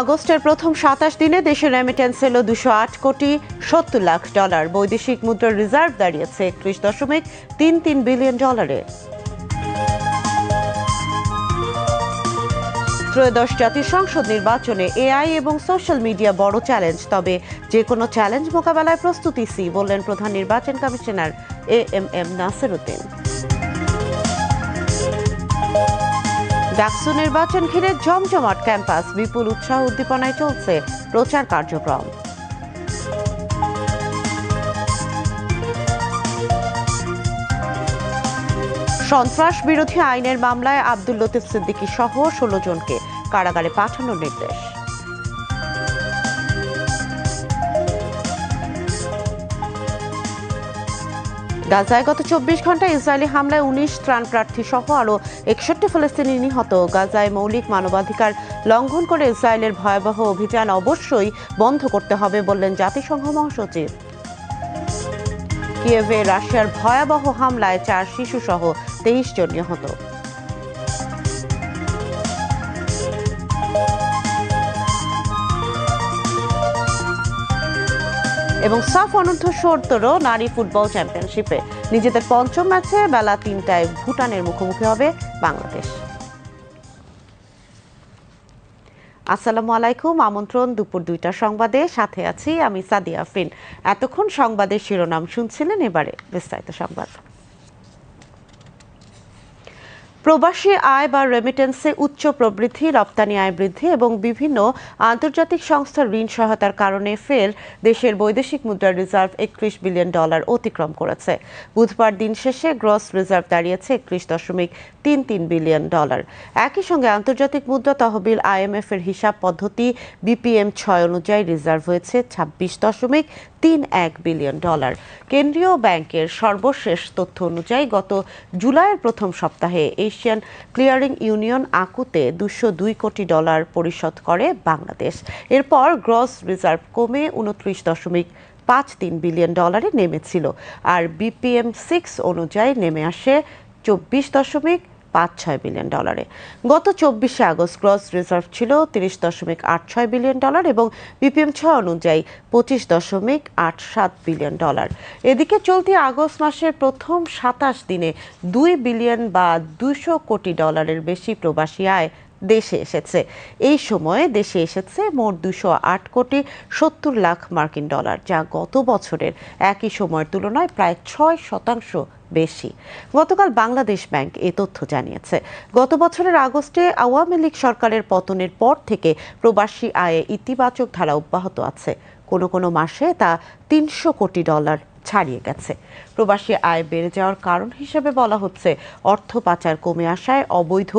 আগস্টের প্রথম সাতাশ দিনে দেশের রেমিটেন্স এলো দুশো আট কোটি সত্তর লাখ ডলার। বৈদেশিক মুদ্রার রিজার্ভ দাঁড়িয়েছে একত্রিশ দশমিক তিন তিন বিলিয়ন ডলারে ত্রয়োদশ জাতীয় সংসদ নির্বাচনে এআই এবং সোশ্যাল মিডিয়া বড় চ্যালেঞ্জ তবে যে কোনো চ্যালেঞ্জ মোকাবেলায় প্রস্তুতি সি, বললেন প্রধান নির্বাচন commissioner A M M Nasir Uddin DUCSU নির্বাচন ঘিরে জমজমাট ক্যাম্পাস, বিপুল উৎসাহ উদ্দীপনায় চলছে প্রচার কার্যক্রম। সন্ত্রাস বিরোধী আইনের মামলায় আব্দুল লতিফ সিদ্দিকী সহ ষোলো জনকে কারাগারে পাঠানোর নির্দেশ। গাজায় গত চব্বিশ ঘন্টায় ইসরায়েলি হামলায় উনিশ ত্রাণ প্রার্থী সহ আরও একষট্টি ফিলিস্তিনি নিহত। গাজায় মৌলিক মানবাধিকার লঙ্ঘন করে ইসরায়েলের ভয়াবহ অভিযান অবশ্যই বন্ধ করতে হবে বললেন জাতিসংঘ মহাসচিব। কিয়েভে রাশিয়ার ভয়াবহ হামলায় চার শিশু সহ তেইশ জন নিহত। এবং সাফ অনূর্ধ্ব সত্তর নারী ফুটবল চ্যাম্পিয়নশিপে। নিজেদের পঞ্চম ম্যাচে বেলা তিনটায় ভুটানের মুখোমুখি হবে বাংলাদেশ। আসসালামু আলাইকুম, আমন্ত্রণ দুপুর দুইটা সংবাদে। সাথে আছি আমি সাদিয়া ফিন এতক্ষণ সংবাদের শিরোনাম শুনছিলেন এবারে বিস্তারিত সংবাদ। প্রবাসী আয় বা রেমিটেন্সে উচ্চ প্রবৃদ্ধি, রপ্তানি আয় বৃদ্ধি এবং বিভিন্ন আন্তর্জাতিক সংস্থার ঋণ সহায়তার কারণে ফের দেশের বৈদেশিক মুদ্রার রিজার্ভ একত্রিশ বিলিয়ন ডলার অতিক্রম করেছে। বুধবার দিন শেষে গ্রস রিজার্ভ দাঁড়িয়েছে একত্রিশ দশমিক তিন তিন বিলিয়ন ডলার একই সঙ্গে আন্তর্জাতিক মুদ্রা তহবিল আইএমএফ এর হিসাব পদ্ধতি বিপিএম ছয় অনুযায়ী রিজার্ভ হয়েছে ছাব্বিশ দশমিক তিন এক বিলিয়ন ডলার কেন্দ্রীয় ব্যাংকের সর্বশেষ তথ্য অনুযায়ী গত জুলাইয়ের প্রথম সপ্তাহে এশিয়ান ক্লিয়ারিং ইউনিয়ন আকুতে দুশো দুই কোটি ডলার পরিশোধ করে বাংলাদেশ। এরপর গ্রস রিজার্ভ কমে উনত্রিশ দশমিক পাঁচ তিন বিলিয়ন ডলারে নেমেছিল, আর বিপিএম সিক্স অনুযায়ী নেমে আসে চব্বিশ দশমিক পাঁচ ছয় বিলিয়ন ডলারে। গত চব্বিশে আগস্ট গ্রস রিজার্ভ ছিল তিরিশ দশমিক আট ছয় বিলিয়ন ডলার এবং বিপিএম ছয় অনুযায়ী পঁচিশ দশমিক আট সাত বিলিয়ন ডলার। এদিকে চলতি আগস্ট মাসের প্রথম সাতাশ দিনে দুই বিলিয়ন বা দুশো কোটি ডলারের বেশি প্রবাসী আয় দেশে এসেছে। এই সময়ে দেশে এসেছে মোট দুশো আট কোটি সত্তর লাখ মার্কিন ডলার, যা গত বছরের একই সময়ের তুলনায় প্রায় ছয় শতাংশ বেশি। গতকাল বাংলাদেশ ব্যাংক এ তথ্য জানিয়েছে। গত বছরের আগস্টে আওয়ামী লীগ সরকারের পতনের পর থেকে প্রবাসী আয়ে ইতিবাচক ধারা অব্যাহত আছে। কোনো কোনো মাসে তা তিনশো কোটি ডলার ছাড়িয়ে গেছে। প্রবাসী আয় বেড়ে যাওয়ার কারণ হিসেবে বলা হচ্ছে, অর্থ পাচার কমে আসায় অবৈধ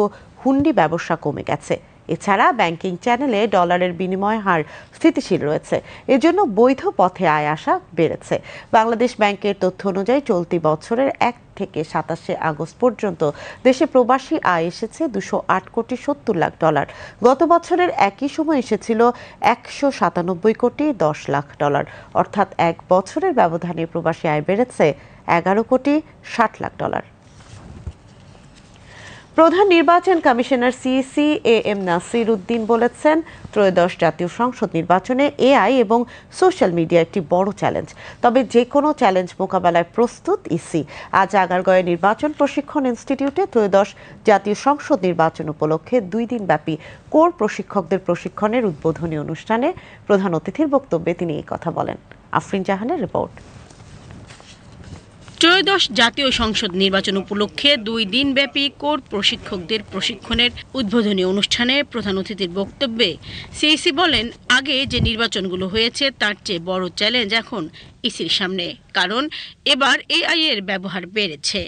হুন্ডি ব্যবসা কমে গেছে। এছাড়া ব্যাংকিং চ্যানেলে ডলারের বিনিময় হার স্থিতিশীল রয়েছে। এজন্য বৈধ পথে আয় আসা বেড়েছে। বাংলাদেশ ব্যাংকের তথ্য অনুযায়ী চলতি বছরের এক থেকে সাতাশে আগস্ট পর্যন্ত দেশে প্রবাসী আয় এসেছে দুশো আট কোটি সত্তর লাখ ডলার। গত বছরের একই সময় এসেছিল একশো সাতানব্বই কোটি দশ লাখ ডলার। অর্থাৎ এক বছরের ব্যবধানে প্রবাসী আয় বেড়েছে এগারো কোটি ষাট লাখ ডলার। প্রধান নির্বাচন commissioner CEC A M Nasir Uddin বলেছেন, ত্রয়োদশ জাতীয় সংসদ নির্বাচনে এআই এবং সোশ্যাল মিডিয়া একটি বড় চ্যালেঞ্জ। তবে যে কোনো চ্যালেঞ্জ মোকাবেলায় প্রস্তুত ইসি। আজ আগারগয়ে নির্বাচন প্রশিক্ষণ ইনস্টিটিউটে ত্রয়োদশ জাতীয় সংসদ নির্বাচন উপলক্ষে দুই দিনব্যাপী কোর প্রশিক্ষকদের প্রশিক্ষণের উদ্বোধনী অনুষ্ঠানে প্রধান অতিথির বক্তব্যে তিনি এই কথা বলেন। আফরিন জাহানের রিপোর্ট। ত্রয়োদশ জাতীয় সংসদ নির্বাচন উপলক্ষে দুই দিনব্যাপী কোর প্রশিক্ষকদের প্রশিক্ষণের উদ্বোধনী অনুষ্ঠানে প্রধান অতিথির বক্তব্যে সিইসি বলেন, আগে যে নির্বাচনগুলো হয়েছে তার চেয়ে বড় চ্যালেঞ্জ এখন ইসির সামনে, কারণ এবার এআই এর ব্যবহার বেড়েছে।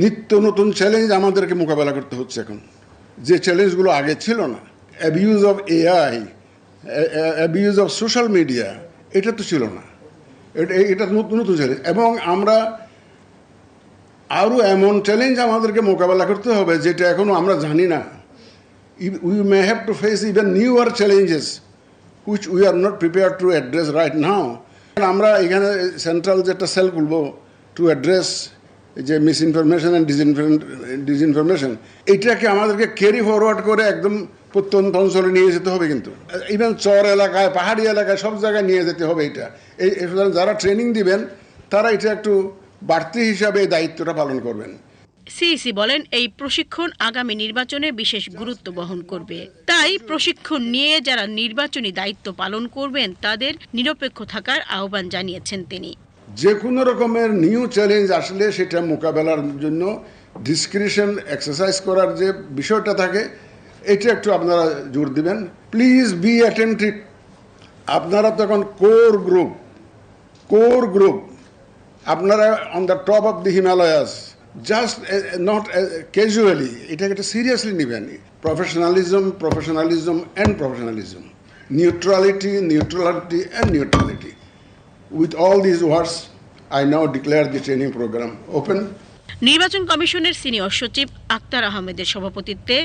নিত্য নতুন চ্যালেঞ্জ আমাদেরকে মোকাবেলা করতে হচ্ছে এখন। যে চ্যালেঞ্জগুলো আগে ছিল না abuse of AI abuse of social media এটা তো ছিল না। এটা নতুন নতুন চ্যালেঞ্জ। এবং আমরা আরও এমন চ্যালেঞ্জ আমাদেরকে মোকাবেলা করতে হবে, যেটা এখনও আমরা জানি না। We may have to face even newer challenges which we are not prepare to address right now আমরা এখানে সেন্ট্রাল যেটা সেল খুলবো টু অ্যাড্রেস যে মিস ইনফরমেশন অ্যান্ড ডিসইনফরমেশন এটাকে আমাদেরকে ক্যারি ফরওয়ার্ড করে একদম প্রত্যন্ত অঞ্চলে নিয়ে যেতে হবে কিন্তু। ইভেন চর এলাকায়, পাহাড়ি এলাকায় সব জায়গায় নিয়ে যেতে হবে এটা। এই যারা ট্রেনিং দিবেন, তারা এটা একটু বাড়তি হিসাবে দায়িত্বটা পালন করবেন। সিইসি বলেন এই প্রশিক্ষণ আগামী নির্বাচনে বিশেষ গুরুত্ব বহন করবে। তাই প্রশিক্ষণ নিয়ে যারা নির্বাচনী দায়িত্ব পালন করবেন তাদের নিরপেক্ষ থাকার আহ্বান জানিয়েছেন তিনি। যে কোনো রকমের নিউ চ্যালেঞ্জ আসলে সেটা মোকাবেলার জন্য ডিসক্রিপশন এক্সারসাইজ করার যে বিষয়টা থাকে এটা একটু আপনারা জোর দিবেন। প্লিজ বি অ্যাটেন্টিভ আপনারা তখন কোর গ্রুপ কোর গ্রুপ আপনারা on the top of the Himalayas just not casually এটাকে একটা সিরিয়াসলি নেবেন professionalism professionalism and professionalism neutrality neutrality and neutrality With all these words, I now declare the training program open. নির্বাচন কমিশনের senior সচিব আক্তার আহমেদের সভাপতিত্বে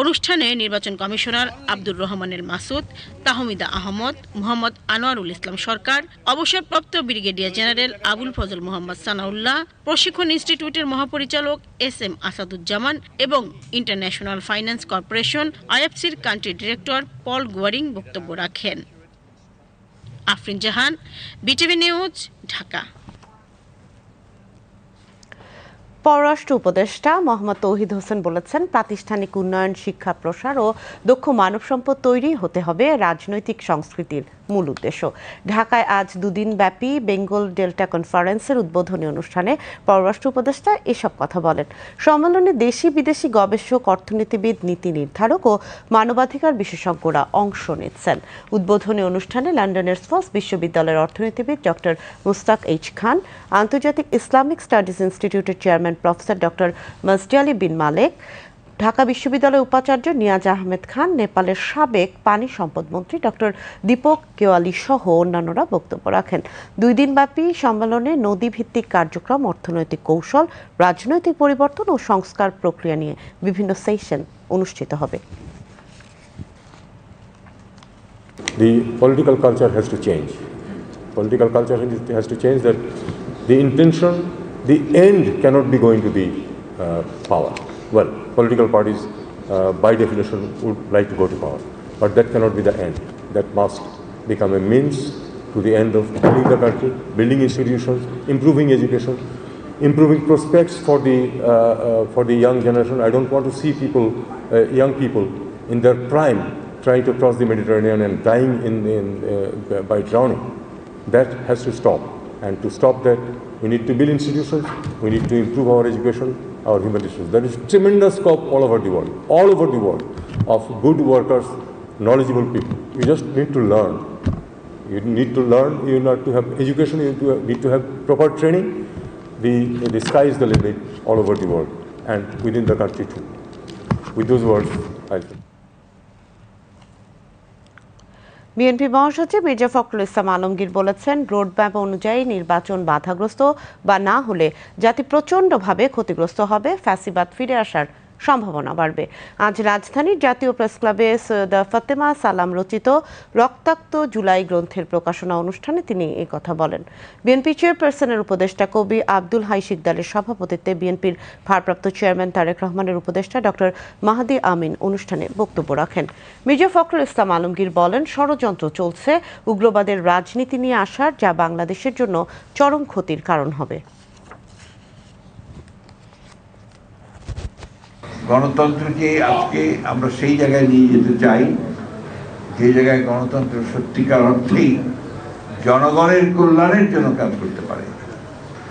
অনুষ্ঠানে নির্বাচন কমিশনার আব্দুর রহমানের মাসুদ, তাহমিদা আহমদ, মোহাম্মদ আনোয়ারুল ইসলাম সরকার, অবসরপ্রাপ্ত ব্রিগেডিয়ার জেনারেল আবুল ফজল মোহাম্মদ সানাউল্লাহ, প্রশিক্ষণ ইনস্টিটিউটের মহাপরিচালক এস এম আসাদুজ্জামান এবং ইন্টারন্যাশনাল ফাইন্যান্স কর্পোরেশন আইএফসির কান্ট্রি ডিরেক্টর পল গোয়ারিং বক্তব্য রাখেন। Afrin Jahan, BTV news, Dhaka. পররাষ্ট্র উপদেষ্টা মোহাম্মদ তৌহিদ হোসেন বলেছেন, প্রাতিষ্ঠানিক উন্নয়ন, শিক্ষা, প্রসার ও দক্ষ মানব সম্পদ তৈরি হতে হবে রাজনৈতিক সংস্কৃতির মূল উদ্দেশ্য। ঢাকায় আজ দুদিন ব্যাপী বেঙ্গল ডেল্টা কনফারেন্সের উদ্বোধনী অনুষ্ঠানে পররাষ্ট্র উপদেষ্টা এসব কথা বলেন। সম্মেলনে দেশি বিদেশি গবেষক, অর্থনীতিবিদ, নীতি নির্ধারক ও মানবাধিকার বিশেষজ্ঞরা অংশ নিচ্ছেন। উদ্বোধনী অনুষ্ঠানে লন্ডনের স্পস বিশ্ববিদ্যালয়ের অর্থনীতিবিদ ডক্টর মুস্তাক এইচ খান, আন্তর্জাতিক ইসলামিক স্টাডিজ ইনস্টিটিউটের চেয়ারম্যান প্রফেসর ডক্টর মসজি আলী বিন মালেক ঢাকা বিশ্ববিদ্যালয়ের উপাচার্য নিয়াজ আহমেদ খান নেপালের সাবেক পানি সম্পদ মন্ত্রী ডক্টর দীপক কেওয়ালি সহ অন্যান্যরা বক্তব্য রাখেন দুই দিনব্যাপী সম্মেলনে নদী ভিত্তিক কার্যক্রম অর্থনৈতিক কৌশল রাজনৈতিক পরিবর্তন ও সংস্কার প্রক্রিয়া নিয়ে বিভিন্ন সেশন অনুষ্ঠিত হবে the political culture has to change. Political culture has to change that the intention, the end cannot be going to the uh, power. Well, political parties, uh, by definition, would like to go to power, but that cannot be the end. That must become a means to the end of building the country, building institutions, improving education, improving prospects for the uh, uh, for the young generation. I don't want to see people, uh, young people, in their prime trying to cross the Mediterranean and dying in, in uh, by drowning. That has to stop. And to stop that, we need to build institutions. We need to improve our education, our human issues. There is tremendous scope all over the world, all over the world, of good workers, knowledgeable people. You just need to learn. You need to learn. You need to have education. You need to have, proper training. The, the sky is the limit all over the world and within the country too. With those words, I'll. BNP মহাসচিব মির্জা ফখরুল ইসলাম আলমগীর বলেছেন, roadmap অনুযায়ী নির্বাচন বাধাগ্রস্ত বা না হলে জাতি প্রচণ্ডভাবে ক্ষতিগ্রস্ত হবে, ফ্যাসিবাদ ফিরে আসার সম্ভাবনা বাড়বে। আজ রাজধানীর জাতীয় প্রেস ক্লাবে সৈয়দা ফাতেমা সালাম রচিত রক্তাক্ত জুলাই গ্রন্থের প্রকাশনা অনুষ্ঠানে তিনি এই কথা বলেন। বিএনপি চেয়ারপারসনের উপদেষ্টা কবি আব্দুল হাই শিকদারের সভাপতিত্বে বিএনপির ভারপ্রাপ্ত চেয়ারম্যান তারেক রহমানের উপদেষ্টা ডক্টর মাহাদি আমিন অনুষ্ঠানে বক্তব্য রাখেন। মির্জা ফখরুল ইসলাম আলমগীর বলেন, ষড়যন্ত্র চলছে। উগ্রবাদের রাজনীতি নিয়ে আসার যা বাংলাদেশের জন্য চরম ক্ষতির কারণ হবে। গণতন্ত্রকে আজকে আমরা সেই জায়গায় নিয়ে যেতে চাই, যে জায়গায় গণতন্ত্র সত্যিকার অর্থেই জনগণের কল্যাণের জন্য কাজ করতে পারে।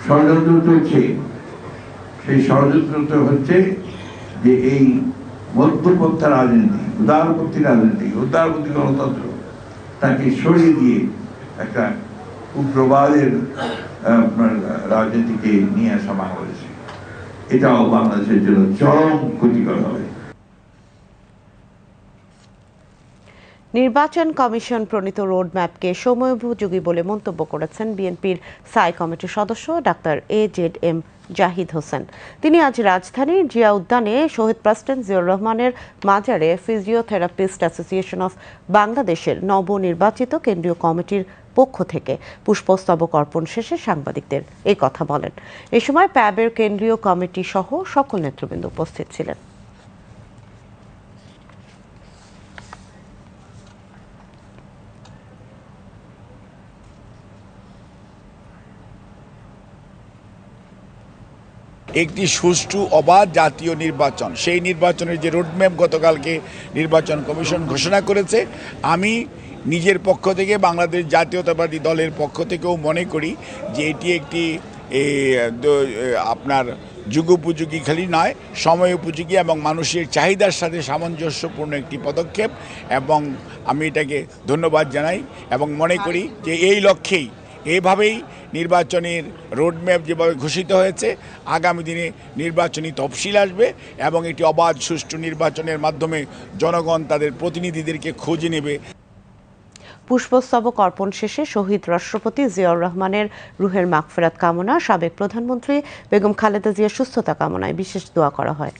ষড়যন্ত্র চলছে। সেই ষড়যন্ত্র হচ্ছে যে এই মধ্যপন্থা রাজনীতি, উদারপন্থী রাজনীতি, উদারপন্থী গণতন্ত্র, তাকে সরিয়ে দিয়ে একটা উগ্রবাদের রাজনীতিকে নিয়ে আসা বাংলাদেশে। এটাও বাংলাদেশের জন্য চরম ক্ষতিকর হবে। নির্বাচন কমিশন প্রণীত রোডম্যাপকে সময়োপযোগী বলে মন্তব্য করেছেন বিএনপির সাই কমিটির সদস্য doctor A Z M Zahid Hossain. তিনি আজ রাজধানীর জিয়া উদ্যানে শহীদ প্রেসিডেন্ট জিয়াউর রহমানের মাজারে ফিজিওথেরাপিস্ট অ্যাসোসিয়েশন অফ বাংলাদেশের নবনির্বাচিত কেন্দ্রীয় কমিটির পক্ষ থেকে পুষ্পস্তবক অর্পণ শেষে সাংবাদিকদের এই কথা বলেন। এ সময় প্যাবের কেন্দ্রীয় কমিটি সহ সকল নেতৃবৃন্দ উপস্থিত ছিলেন। একটি সুষ্ঠু, অবাধ জাতীয় নির্বাচন। সেই নির্বাচনের যে রোডম্যাপ গতকালকে নির্বাচন কমিশন ঘোষণা করেছে, আমি নিজের পক্ষ থেকে, বাংলাদেশ জাতীয়তাবাদী দলের পক্ষ থেকেও মনে করি যে এটি একটি আপনার যুগোপযোগী খালি নয়, সময় উপযোগী এবং মানুষের চাহিদার সাথে সামঞ্জস্যপূর্ণ একটি পদক্ষেপ এবং আমি এটাকে ধন্যবাদ জানাই এবং মনে করি যে এই লক্ষ্যেই, এভাবেই নির্বাচনের রোডম্যাপ যেভাবে ঘোষিত হয়েছে, আগামী দিনে নির্বাচনী তফসিল আসবে এবং এটি অবাধ সুষ্ঠু নির্বাচনের মাধ্যমে জনগণ তাদের প্রতিনিধিদেরকে খুঁজে নেবে। পুষ্পস্তবক অর্পণ শেষে শহীদ রাষ্ট্রপতি জিয়াউর রহমানের রুহের মাগফেরাত কামনা সাবেক প্রধানমন্ত্রী বেগম খালেদা জিয়ার সুস্থতা কামনায় বিশেষ দোয়া করা হয়।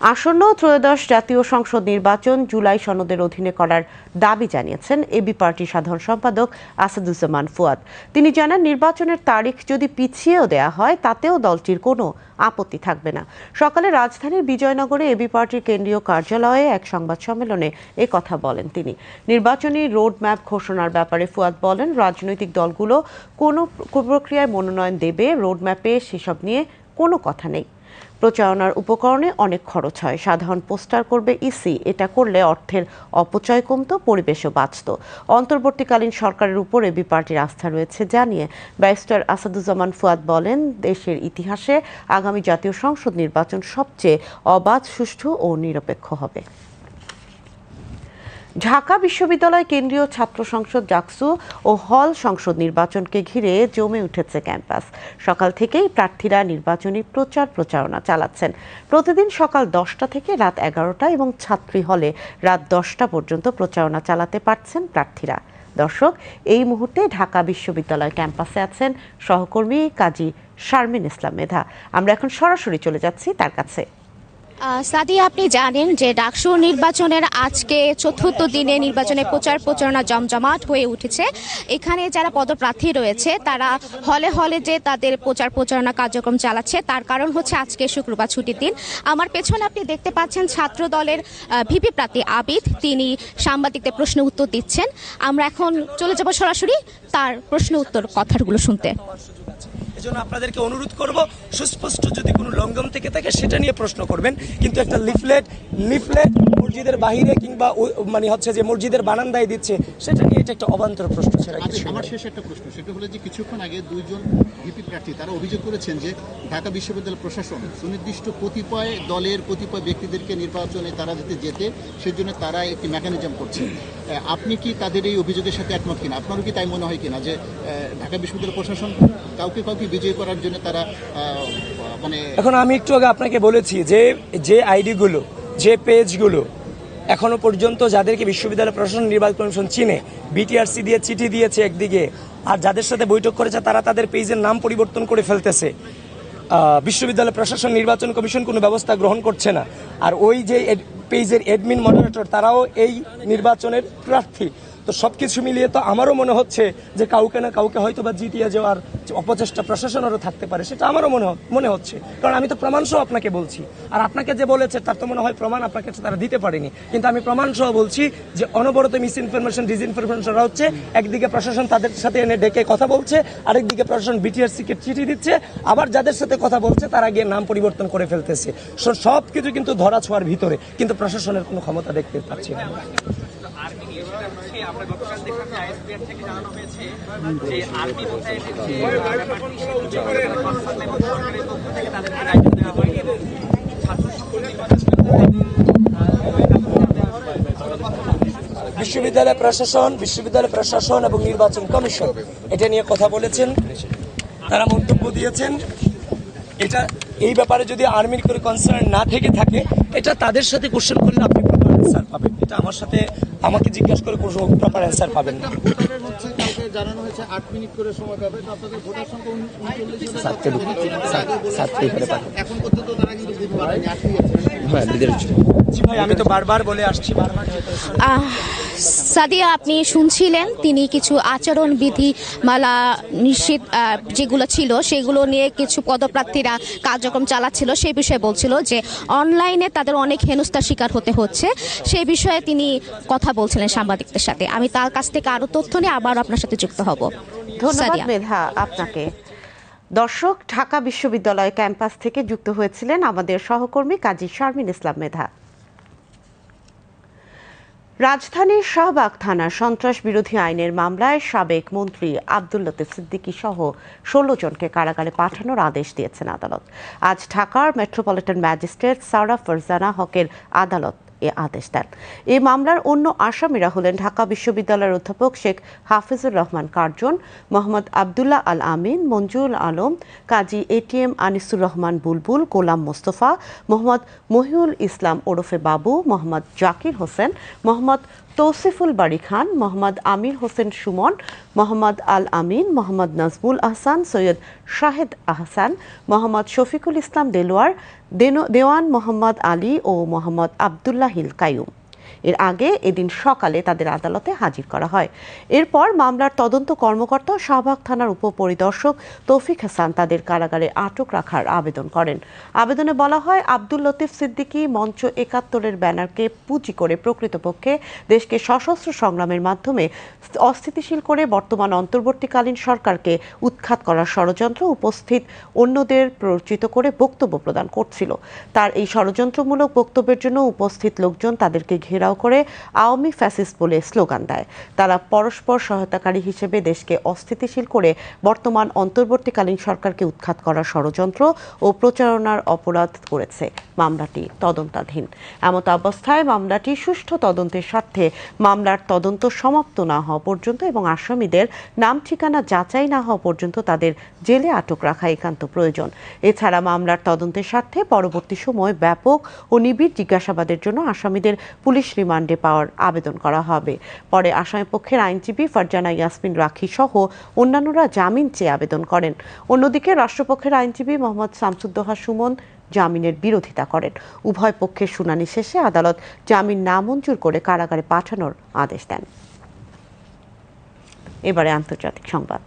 আসন্ন ত্রয়োদশ জাতীয় সংসদ নির্বাচন জুলাই সনদের অধীনে করার দাবি জানিয়েছেন এবি পার্টির সাধারণ সম্পাদক আসাদুজ্জামান ফুয়াদ। তিনি জানান, নির্বাচনের তারিখ যদি পিছিয়েও দেয়া হয়, তাতেও দলটির কোনো আপত্তি থাকবে না। সকালে রাজধানীর বিজয়নগরে এবি পার্টির কেন্দ্রীয় কার্যালয়ে এক সংবাদ সম্মেলনে এ কথা বলেন তিনি। নির্বাচনী রোডম্যাপ ঘোষণার ব্যাপারে ফুয়াদ বলেন, রাজনৈতিক দলগুলো কোনো প্রক্রিয়ায় মনোনয়ন দেবে, রোডম্যাপে সেসব নিয়ে কোনো কথা নেই। প্রচারণার উপকরণে অনেক খরচ হয়। সাধারণ পোস্টার করবে ইসি। এটা করলে অর্থের অপচয় কমত, পরিবেশও বাঁচত। অন্তর্বর্তীকালীন সরকারের উপরে বিপার্টির আস্থা রয়েছে জানিয়ে ব্যারিস্টার আসাদুজ্জামান ফুয়াদ বলেন, দেশের ইতিহাসে আগামী জাতীয় সংসদ নির্বাচন সবচেয়ে অবাধ, সুষ্ঠু ও নিরপেক্ষ হবে। ঢাকা বিশ্ববিদ্যালয় কেন্দ্রীয় ছাত্র সংসদ জাকসু ও হল সংসদ নির্বাচনকে ঘিরে জমে উঠেছে ক্যাম্পাস। সকাল থেকেই প্রার্থীরা নির্বাচনী প্রচার প্রচারণা চালাচ্ছেন। প্রতিদিন সকাল দশটা থেকে রাত এগারোটা এবং ছাত্রী হলে রাত দশটা পর্যন্ত প্রচারণা চালাতে পারছেন প্রার্থীরা। দর্শক, এই মুহূর্তে ঢাকা বিশ্ববিদ্যালয় ক্যাম্পাসে আছেন সহকর্মী কাজী শারমিন ইসলাম মেধা। আমরা এখন সরাসরি চলে যাচ্ছি তার কাছে। সাদি, আপনি জানেন যে ডাকসু নির্বাচনের আজকে চতুর্থ দিনে নির্বাচনে প্রচার প্রচারণা জমজমাট হয়ে উঠেছে। এখানে যারা পদপ্রার্থী রয়েছে, তারা হলে হলে যে তাদের প্রচার প্রচারণা কার্যক্রম চালাচ্ছে, তার কারণ হচ্ছে আজকে শুক্রবার ছুটির দিন। আমার পেছনে আপনি দেখতে পাচ্ছেন ছাত্র দলের ভিপি প্রার্থী আবিদ। তিনি সাংবাদিকদের প্রশ্ন উত্তর দিচ্ছেন। আমরা এখন চলে যাব সরাসরি তার প্রশ্ন উত্তর কথাগুলো শুনতে। এজন্য আপনাদেরকে অনুরোধ করব সুস্পষ্ট যদি কোনো লঙ্ঘন থেকে থাকে সেটা নিয়ে প্রশ্ন করবেন। কিন্তু একটা লিফলেট লিফলেট মসজিদের বাহিরে কিংবা মানে হচ্ছে যে মসজিদের বারান্দায় দিচ্ছে সেটা নিয়ে এটা একটা অবান্তর প্রশ্ন ছাড়া আচ্ছা কিছু আমার শেষ একটা প্রশ্ন সেটা হলো যে কিছুক্ষণ আগে দুইজন ভিপি প্রার্থী তারা অভিযোগ করেছেন যে ঢাকা বিশ্ববিদ্যালয় প্রশাসন সুনির্দিষ্ট কতিপয় দলের কতিপয় ব্যক্তিদেরকে নির্বাচনে তারা যাতে যেতে সেজন্য তারা একটি মেকানিজম করছে। আপনি কি তাদের এই অভিযোগের সাথে একমত কিনা? আপনারও কি তাই মনে হয় কিনা যে ঢাকা বিশ্ববিদ্যালয় প্রশাসন কাউকে কাউকে বিজয়ী করার জন্য তারা মানে এখন আমি একটু আগে আপনাকে বলেছি যে যে আইডিগুলো যে পেজগুলো এখনও পর্যন্ত যাদেরকে বিশ্ববিদ্যালয় প্রশাসন নির্বাচন কমিশন চিনে বিটিআরসি দিয়ে চিঠি দিয়েছে একদিকে, আর যাদের সাথে বৈঠক করেছে তারা তাদের পেজের নাম পরিবর্তন করে ফেলতেছে। বিশ্ববিদ্যালয় প্রশাসন নির্বাচন কমিশন কোনো ব্যবস্থা গ্রহণ করছে না। আর ওই যে পেজের অ্যাডমিন মডারেটর তারাও এই নির্বাচনের প্রার্থী। তো সবকিছু মিলিয়ে তো আমারও মনে হচ্ছে যে কাউকে না কাউকে হয়তো বা জিতিয়ে যাওয়ার অপচেষ্টা প্রশাসনেরও থাকতে পারে, সেটা আমারও মনে মনে হচ্ছে। কারণ আমি তো প্রমাণ সহ আপনাকে বলছি। আর আপনাকে যে বলেছে, তার তো মনে হয় প্রমাণ আপনাকে তারা দিতে পারেনি। কিন্তু আমি প্রমাণ সহ বলছি যে অনবরত মিস ইনফরমেশন ডিসইনফরমেশনরা হচ্ছে। একদিকে প্রশাসন তাদের সাথে এনে ডেকে কথা বলছে, আরেকদিকে প্রশাসন বিটিআরসি কে চিঠি দিচ্ছে। আবার যাদের সাথে কথা বলছে, তারা গিয়ে নাম পরিবর্তন করে ফেলতেছে। সব কিছু কিন্তু ধরা ছোঁয়ার ভিতরে। কিন্তু প্রশাসনের কোনো ক্ষমতা দেখতে পাচ্ছি না। আমরা। বিশ্ববিদ্যালয় প্রশাসন বিশ্ববিদ্যালয় প্রশাসন এবং নির্বাচন কমিশন এটা নিয়ে কথা বলেছেন। তারা মন্তব্য দিয়েছেন। এটা এই ব্যাপারে যদি আর্মির করে কনসার্ন না থেকে থাকে এটা তাদের সাথে কোশ্চেন করলে আপনি অ্যান্সার পাবেন। এটা আমার সাথে আমাকে জিজ্ঞাসা করে কোনো প্রপার অ্যান্সার পাবেন না। হ্যাঁ আমি তো বারবার বলে আসছি বারবার সাদিয়া আপনি শুনছিলেন তিনি কিছু আচরণ বিধি মালা নিশ্চিত যেগুলো ছিল সেগুলো নিয়ে কিছু পদপ্রার্থীরা কার্যক্রম চালাচ্ছিল সেই বিষয়ে বলছিল যে অনলাইনে তাদের অনেক হেনস্থার শিকার হতে হচ্ছে। সেই বিষয়ে তিনি কথা বলছিলেন সাংবাদিকদের সাথে। আমি তার কাছ থেকে আরও তথ্য নিয়ে আবার আপনার সাথে যুক্ত হব। ধন্যবাদ মেধা আপনাকে। দর্শক ঢাকা বিশ্ববিদ্যালয় ক্যাম্পাস থেকে যুক্ত হয়েছিলেন আমাদের সহকর্মী কাজী শারমিন ইসলাম মেধা। রাজধানীর শাহবাগ থানা সন্ত্রাস বিরোধী আইনের মামলায় সাবেক মন্ত্রী আব্দুল লতিফ সিদ্দিকী সহ ষোলো জনকে কারাগারে পাঠানোর আদেশ দিয়েছেন আদালত। আজ ঢাকার মেট্রোপলিটন ম্যাজিস্ট্রেট সারা ফরজানা হকের আদালত এ আদেশ দেন। এই মামলার অন্য আসামিরা হলেন ঢাকা বিশ্ববিদ্যালয়ের অধ্যাপক শেখ হাফিজুর রহমান কার্জন, মোহাম্মদ আবদুল্লাহ আল আমিন মঞ্জুর আলম, কাজী এটিএম আনিসুর রহমান বুলবুল, গোলাম মোস্তফা, মোহাম্মদ মহিউল ইসলাম ওরফে বাবু, মোহাম্মদ জাকির হোসেন, মোহাম্মদ তৌসিফুল বাড়ি খান, মোহাম্মদ আমির হোসেন সুমন, মোহাম্মদ আল আমিন, মোহাম্মদ নাজমুল আহসান, সৈয়দ শাহেদ আহসান, মোহাম্মদ শফিকুল ইসলাম দেলোয়ার দেওয়ান মোহাম্মদ আলী ও মোহাম্মদ আবদুল্লাহিল কায়ুম। এর আগে এদিন সকালে তাদের আদালতে হাজির করা হয়। এরপর মামলার তদন্ত কর্মকর্তা শাহবাগ থানার উপপরিদর্শক তৌফিক হাসান তাদের কারাগারে আটক রাখার আবেদন করেন। আবেদনে বলা হয়, আব্দুল লতিফ সিদ্দিকী মঞ্চ একাত্তরের ব্যানারকে পুঁজি করে প্রকৃতপক্ষে দেশকে সশস্ত্র সংগ্রামের মাধ্যমে অস্থিতিশীল করে বর্তমান অন্তর্বর্তীকালীন সরকারকে উৎখাত করার ষড়যন্ত্র উপস্থিত অন্যদের প্ররোচিত করে বক্তব্য প্রদান করছিল। তার এই ষড়যন্ত্রমূলক বক্তব্যের জন্য উপস্থিত লোকজন তাদেরকে ঘেরাও করে আওয়ামী ফ্যাসিস্ট বলে স্লোগান দেয়। তারা পরস্পর সহায়তাকারী হিসেবে দেশকে অস্থিতিশীল করে বর্তমান অন্তর্বর্তীকালীন সরকারকে উৎখাত করার ষড়যন্ত্র ও প্রচারণার অপরাধ করেছে মামলাটি তদন্তাধীন। এমত অবস্থায় মামলাটি সুষ্ঠু তদন্তের স্বার্থে মামলার তদন্ত সমাপ্ত না হওয়া পর্যন্ত এবং আসামিদের নাম ঠিকানা যাচাই না হওয়া পর্যন্ত তাদের জেলে আটক রাখা একান্ত প্রয়োজন। এছাড়া মামলার তদন্তের স্বার্থে পরবর্তী সময় ব্যাপক ও নিবিড় জিজ্ঞাসাবাদের জন্য আসামিদের পুলিশ রিমান্ডে পাওয়ার আবেদন করা হবে। পরে আসামিপক্ষের আইনজীবী ফারজানা ইয়াসমিন রাখি সহ অন্যান্যরা জামিন চেয়ে আবেদন করেন। অন্যদিকে রাষ্ট্রপক্ষের আইনজীবী মোহাম্মদ শামসুদ্দোহা সুমন জামিনের বিরোধিতা করেন। উভয় পক্ষের শুনানি শেষে আদালত জামিন নামঞ্জুর করে কারাগারে পাঠানোর আদেশ দেন। এবারে আন্তর্জাতিক সংবাদ।